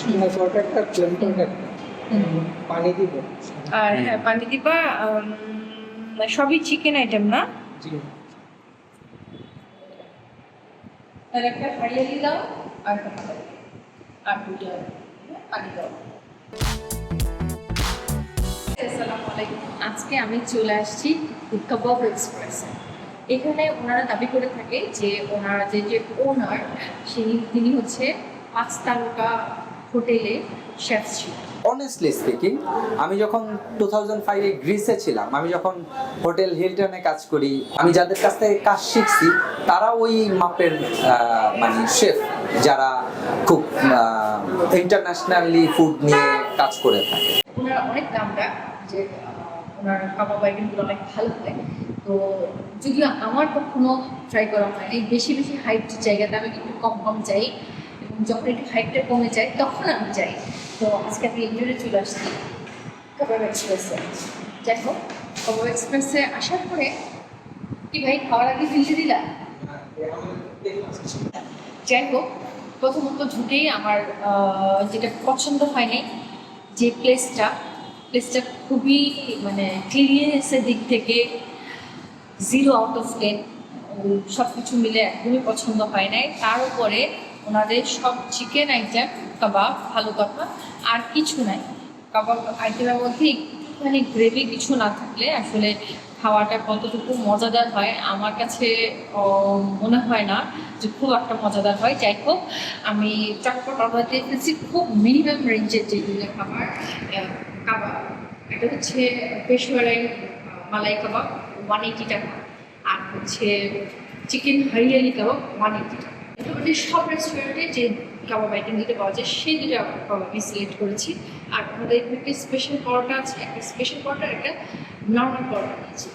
Spinner পরোটা একটা plane একটা পানি দিব। আর হ্যাঁ পানি দিবা সবই চিকেন আইটেম না? জি। আর একটা হারিয়ালি দাও আর একটা পানি দাও। আর দুটো পানি দাও। আসসালামু আলাইকুম। আজকে আমি চলে আসছি কাবাব এক্সপ্রেসে। এখানে ওনারা দাবি করে থাকে যে ওনারা যে যে ওনার সেই তিনি হচ্ছে পাঁচ তারকা হোটেলে শেফ ছিল। অনেস্টলি স্পিকিং আমি যখন টু থাউজেন্ড ফাইভে গ্রিসে ছিলাম আমি যখন হোটেল হিলটনে কাজ করি আমি যাদের কাছ থেকে কাজ শিখছি তারা ওই মাপের মানে শেফ যারা খুব ইন্টারন্যাশনালি ফুড নিয়ে কাজ করে থাকে। ওনারা অনেক নামডাক যে ওনার কাবাব আইটেমগুলো অনেক ভালো হয়। তো যদিও আমার কখনো ট্রাই করা হয়নি বেশি বেশি হাইট জায়গাতে আমি একটু কম কম যাই। এবং যখন একটু হাইটটা কমে যায়, তখন আমি যাই। তো আজকে আমি ইন্টারভিউ চলে আসছি কাবাব এক্সপ্রেসে যাই হোক কাবাব এক্সপ্রেসে আসার পরে কি ভাই, খাওয়ার আগে ফিল্ডে দিলা? যাই হোক, প্রথমত ঢুকেই আমার যেটা পছন্দ হয়নি যে প্লেসটা প্লেসটা খুবই মানে ক্লিনিনেসের দিক থেকে জিরো আউট অফ টেন সব কিছু মিলে একদমই পছন্দ হয় নাই। তার উপরে ওনাদের সব চিকেন আইটেম কাবাব ভালো কথা। আর কিছু নাই। কাবাব আইটেমের মধ্যে একটুখানি গ্রেভি কিছু না থাকলে আসলে খাওয়াটা কতটুকু মজাদার হয়, আমার কাছে মনে হয় না যে খুব একটা মজাদার হয়। যাই হোক, আমি চটপট অর্ডার দিয়ে ফেলছি। খুব মিনিমাম রেঞ্জের যেগুলো খাবার কাবাব এটা হচ্ছে পেশোয়ারাই মালাই কাবাব ওয়ান এইটি টাকা। আর হচ্ছে chicken hariyali kebab one eighty টাকা। মোটামুটি সব রেস্টুরেন্টে যে কাবাব আইটেম দুটো পাওয়া যায় সেই দুটো কাবাব আমি সিলেক্ট করেছি। আর আমাদের এখানে একটা স্পেশাল পরোটা আছে একটা স্পেশাল পরোটা আর একটা নর্মাল পরোটা নিয়েছি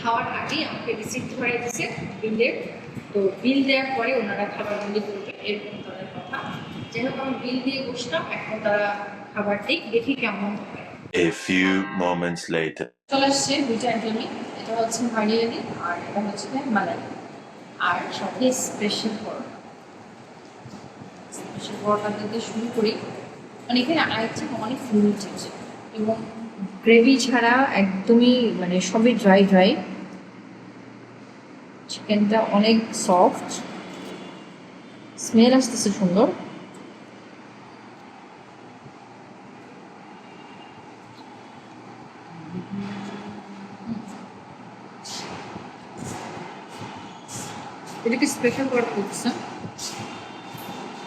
খাওয়ার আগেই আমাকে রিসিপ্ট ধরে দিয়েছে বিলের তো বিল দেওয়ার পরে ওনারা খাবারগুলি করবে এরকম তাদের কথা। যাই হোক আমি বিল দিয়ে বসলাম এখন তারা খাবারটি দেখি কেমন হয়। A few moments later. চলে আসছে দুইটা আইটেমই এটা হচ্ছে হারিয়ালি আর এটা হচ্ছে মালাই আর সাথে স্পেশাল পরোটা স্পেশাল পরোটা থেকে শুরু করি। এখানে আইটেম অনেক আছে এবং গ্রেভি ছাড়া একদমই মানে সবই ড্রাই ড্রাই চিকেনটা অনেক সফট স্মেল আসতেছে সুন্দর। এটা কি স্পেশাল করে করছে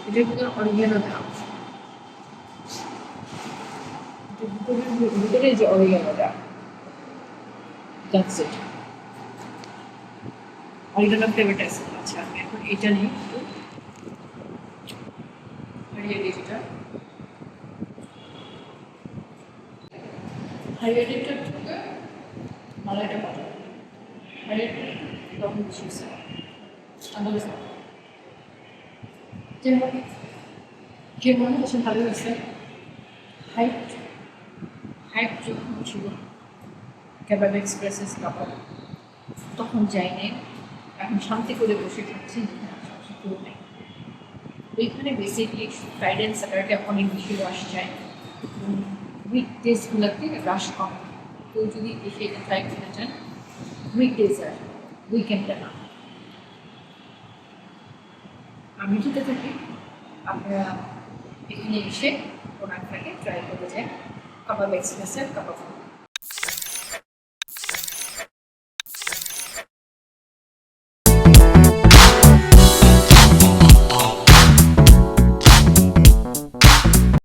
এটার ভিতরে অরিগেনো দেওয়া ভিতরে যে অরিগেনোটা দ্যাটস ইট আমি এখন এটা নিই একটু হারিয়ালি যেটা। হারিয়ালিটার থেকে মালাইটা পাঠাবো। আন্দাজ যেমন মনে ভালো হয়েছে। হাইট হাইট যখন ছিল এক্সপ্রেসেস কাপড় তখন যাইনি। এখন শান্তি করে বসে যেখানে আশেপাশে কেউ নেই। ওইখানে বেসিকলি ফ্রাইড স্যাটারডে অনেক বেশি রস যায়। উইক ডেজগুলোতে রাশ কম। কেউ যদি এসে এটা ট্রাই করতে চান উইক ডেজ আর উইকেন্ডে না। আমি যেতে থাকি। আপনারা এখানে এসে ওনার ট্রাই করে যান কাবাব এক্সপ্রেসের কাবাব।